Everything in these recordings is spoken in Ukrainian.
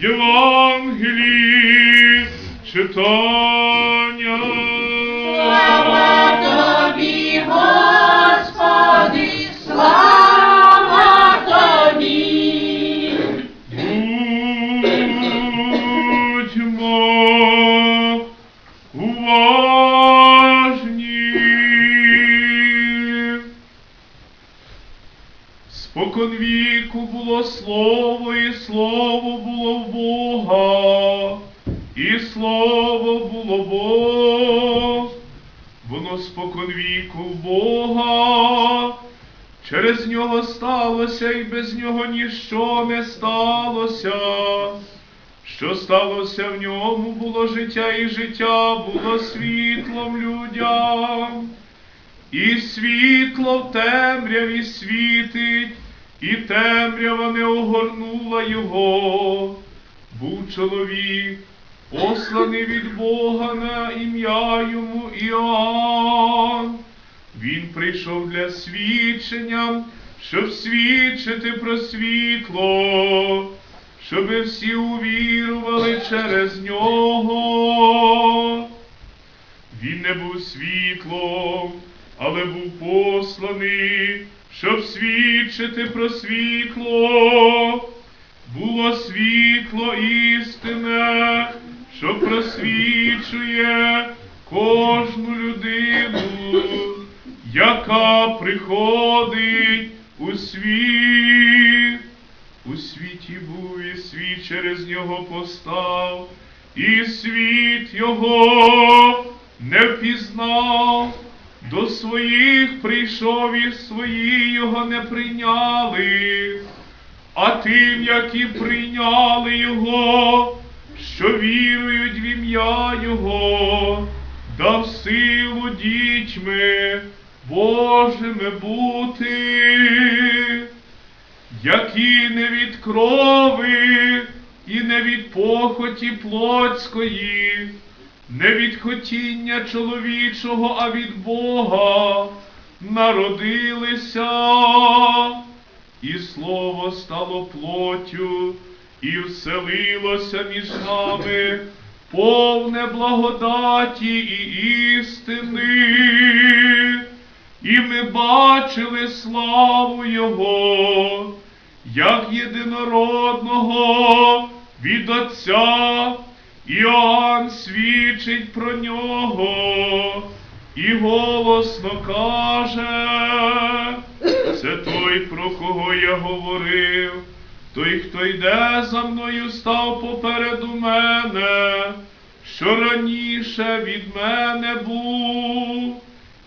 Євангелії читання. Слава Тобі, Господи, слава Споконвіку було слово, і слово було в Бога, і слово було Бог. Воно споконвіку в Бога. Через нього сталося, і без нього ніщо не сталося. Що сталося в ньому, було життя, і життя було світлом людям. І світло в темряві світить, і темрява не огорнула його. Був чоловік, посланий від Бога на ім'я йому Іоанн. Він прийшов для свідчення, щоб свідчити про світло, щоби всі увірували через нього. Він не був світлом, але був посланий, щоб свідчити про світло. Було світло істине, що просвічує кожну людину, яка приходить у світ. У світі був і світ через нього постав, і світ його не впізнав. До своїх прийшов і свої його не прийняли, а тим, які прийняли його, що вірують в ім'я Його, дав силу дітьми Божими бути які не від крови і не від похоті плотської, не від хотіння чоловічого, а від Бога народилися, і слово стало плоттю, і вселилося між нами, повне благодаті і істини. І ми бачили славу Його, як єдинородного від Отця, Іоанн свідчить про нього і голосно каже, це той, про кого я говорив, той, хто йде за мною, став попереду мене, що раніше від мене був.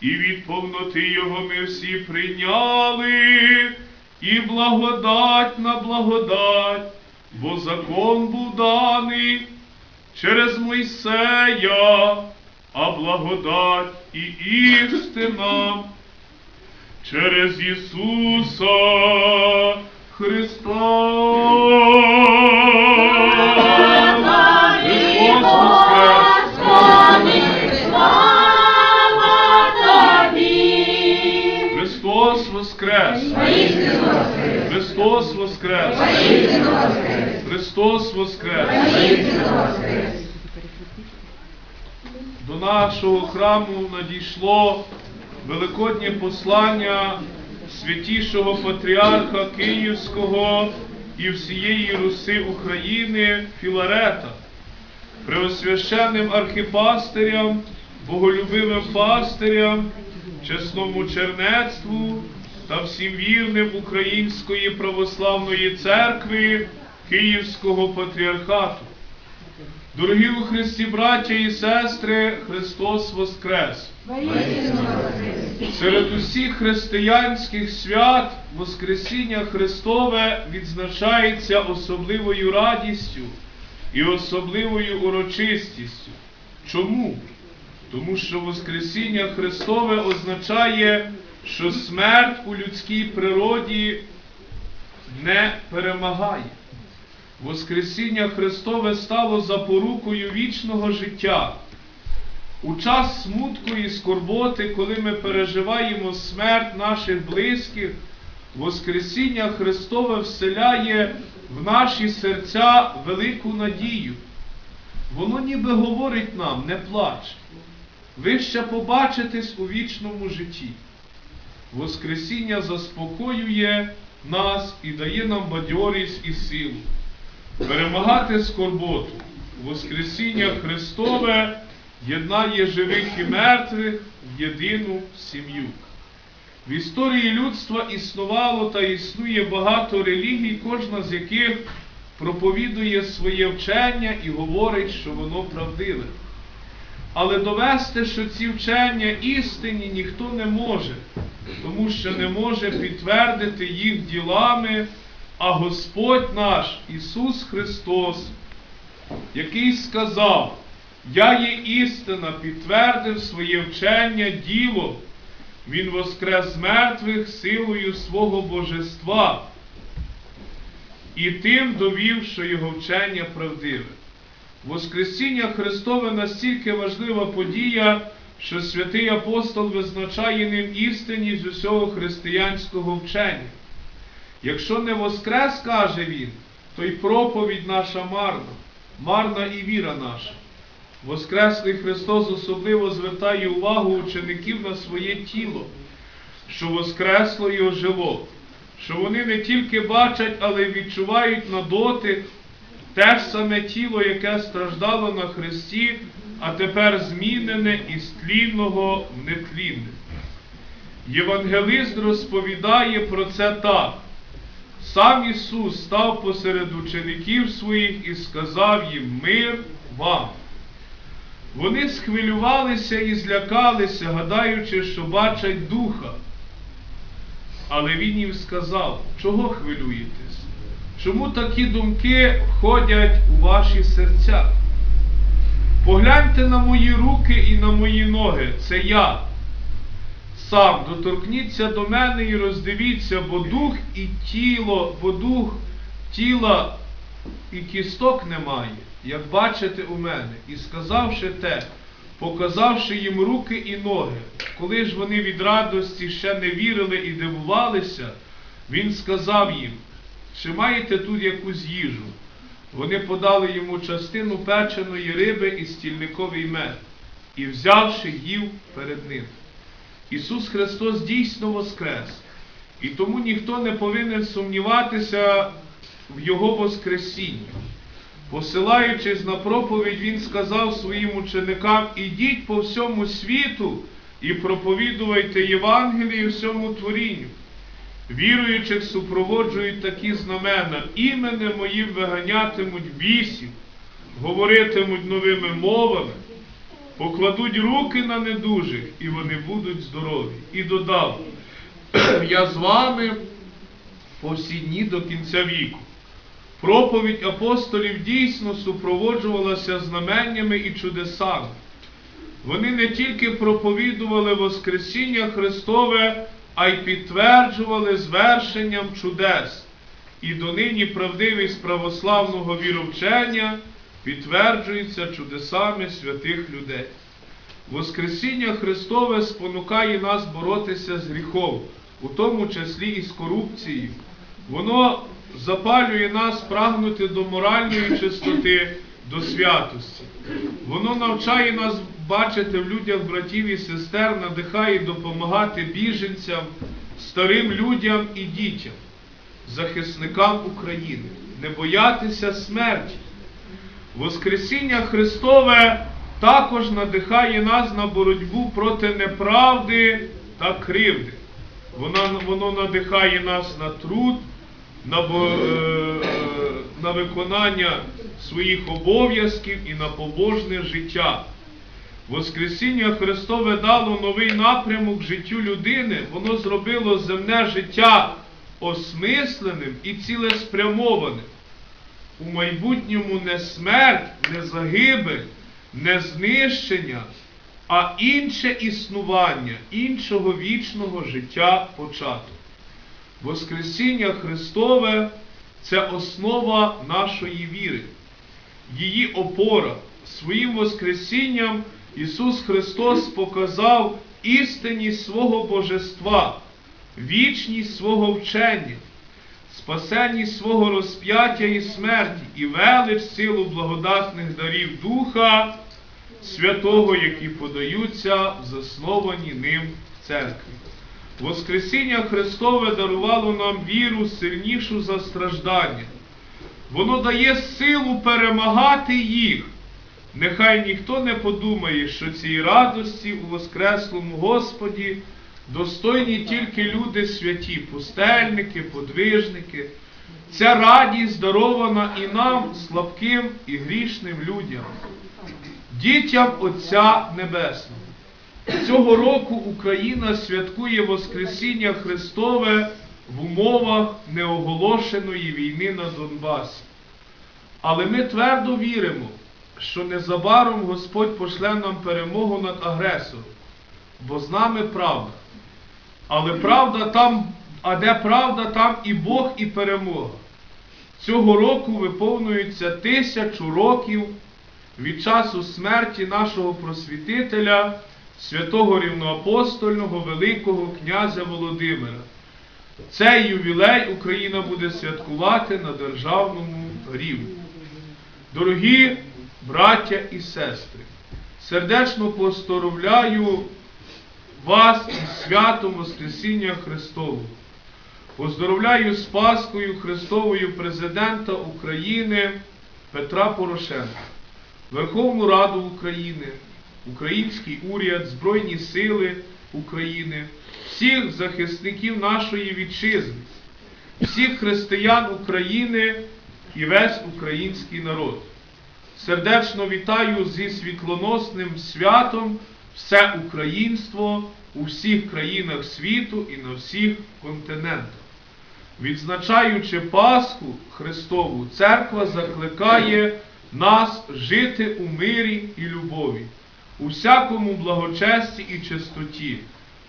І від повноти Його ми всі прийняли, і благодать на благодать, бо закон був даний через Мойсея, а благодать і істина через Ісуса Христа. Воскрес! Христос Воскрес! Христос воскрес. Христос Воскрес! Нашого храму надійшло великоднє послання святішого патріарха Київського і всієї Руси України Філарета, преосвященним архіпастирям, боголюбивим пастирям, чесному чернецтву та всім вірним Української православної церкви Київського патріархату. Дорогі у Христі, браття і сестри, Христос Воскрес! Серед усіх християнських свят Воскресіння Христове відзначається особливою радістю і особливою урочистістю. Чому? Тому що Воскресіння Христове означає, що смерть у людській природі не перемагає. Воскресіння Христове стало запорукою вічного життя. У час смутку і скорботи, коли ми переживаємо смерть наших близьких, Воскресіння Христове вселяє в наші серця велику надію. Воно ніби говорить нам, не плач. Ви ще побачитесь у вічному житті. Воскресіння заспокоює нас і дає нам бадьорість і силу. Перемагати скорботу. Воскресіння Христове єднає живих і мертвих в єдину сім'ю. В історії людства існувало та існує багато релігій, кожна з яких проповідує своє вчення і говорить, що воно правдиве. Але довести, що ці вчення істинні, ніхто не може, тому що не може підтвердити їх ділами, а Господь наш Ісус Христос, який сказав, Я є істина, підтвердив своє вчення ділом. Він воскрес з мертвих силою свого божества і тим довів, що його вчення правдиве. Воскресіння Христове настільки важлива подія, що святий апостол визначає ним істинність усього християнського вчення. Якщо не воскрес, каже він, то й проповідь наша марна, марна і віра наша. Воскреслий Христос особливо звертає увагу учеників на своє тіло, що воскресло і ожило, що вони не тільки бачать, але й відчувають на дотик те ж саме тіло, яке страждало на Христі, а тепер змінене із тлінного в нетлінне. Євангелист розповідає про це так. Сам Ісус став посеред учеників своїх і сказав їм мир вам. Вони схвилювалися і злякалися, гадаючи, що бачать духа. Але він їм сказав, чого хвилюєтесь? Чому такі думки входять у ваші серця? Погляньте на мої руки і на мої ноги, це я. Сам доторкніться до мене і роздивіться, бо дух і тіло, бо дух тіла і кісток немає, як бачите у мене, і сказавши те, показавши їм руки і ноги, коли ж вони від радості ще не вірили і дивувалися, він сказав їм, чи маєте тут якусь їжу? Вони подали йому частину печеної риби і стільниковий мед, і взявши їв перед ним. Ісус Христос дійсно воскрес, і тому ніхто не повинен сумніватися в Його Воскресінні. Посилаючись на проповідь, Він сказав своїм ученикам, ідіть по всьому світу і проповідувайте Євангеліє всьому творінню. Віруючих супроводжують такі знамена, іменем моїм виганятимуть бісів, говоритимуть новими мовами, покладуть руки на недужих, і вони будуть здорові. І додав, я з вами по всі дні до кінця віку. Проповідь апостолів дійсно супроводжувалася знаменнями і чудесами. Вони не тільки проповідували Воскресіння Христове, а й підтверджували звершенням чудес. І донині правдивість православного віровчення підтверджується чудесами святих людей. Воскресіння Христове спонукає нас боротися з гріхом, у тому числі і з корупцією. Воно запалює нас прагнути до моральної чистоти, до святості. Воно навчає нас бачити в людях братів і сестер, надихає допомагати біженцям, старим людям і дітям, захисникам України, не боятися смерті. Воскресіння Христове також надихає нас на боротьбу проти неправди та кривди. Воно, воно надихає нас на труд, на, бо- е, на виконання своїх обов'язків і на побожне життя. Воскресіння Христове дало новий напрямок життю людини, воно зробило земне життя осмисленим і цілеспрямованим. У майбутньому не смерть, не загибель, не знищення, а інше існування, іншого вічного життя початок. Воскресіння Христове це основа нашої віри, її опора. Своїм Воскресінням Ісус Христос показав істинність свого божества, вічність свого вчення, спасенність свого розп'яття і смерті і велич силу благодатних дарів Духа Святого, які подаються в засновані ним церкві. Воскресіння Христове дарувало нам віру сильнішу за страждання. Воно дає силу перемагати їх. Нехай ніхто не подумає, що цій радості у Воскреслому Господі достойні тільки люди святі, пустельники, подвижники. Ця радість дарована і нам, слабким і грішним людям, дітям Отця Небесного. Цього року Україна святкує Воскресіння Христове в умовах неоголошеної війни на Донбасі. Але ми твердо віримо, що незабаром Господь пошле нам перемогу над агресором, бо з нами правда. Але правда там, а де правда, там і Бог, і перемога. Цього року виповнюється тисячу років від часу смерті нашого просвітителя, святого рівноапостольного Великого князя Володимира. Цей ювілей Україна буде святкувати на державному рівні. Дорогі браття і сестри, сердечно поздоровляю вас із святом Воскресіння Христового. Поздоровляю з Паскою Христовою президента України Петра Порошенка, Верховну Раду України, Український уряд, Збройні Сили України, всіх захисників нашої вітчизни, всіх християн України і весь український народ. Сердечно вітаю зі світлоносним святом все українство у всіх країнах світу і на всіх континентах. Відзначаючи Пасху Христову, церква закликає нас жити у мирі і любові, у всякому благочесті і чистоті,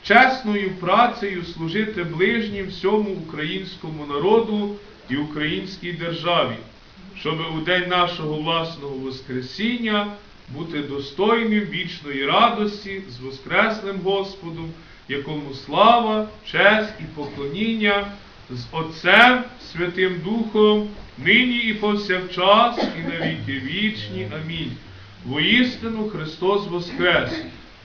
чесною працею служити ближнім всьому українському народу і українській державі, щоб у день нашого власного Воскресіння бути достойним вічної радості з Воскреслим Господом, якому слава, честь і поклоніння з Отцем Святим Духом, нині і повсякчас, і на віки вічні. Амінь. Воістину Христос Воскрес!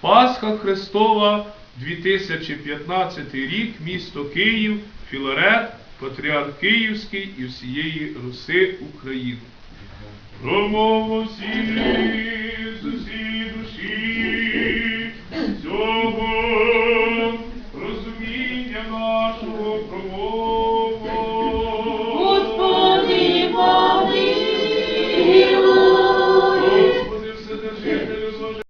Пасха Христова, 2015 рік, місто Київ, Філарет, Патріарх Київський і всієї Руси України промову сілі, сусі душі, цього.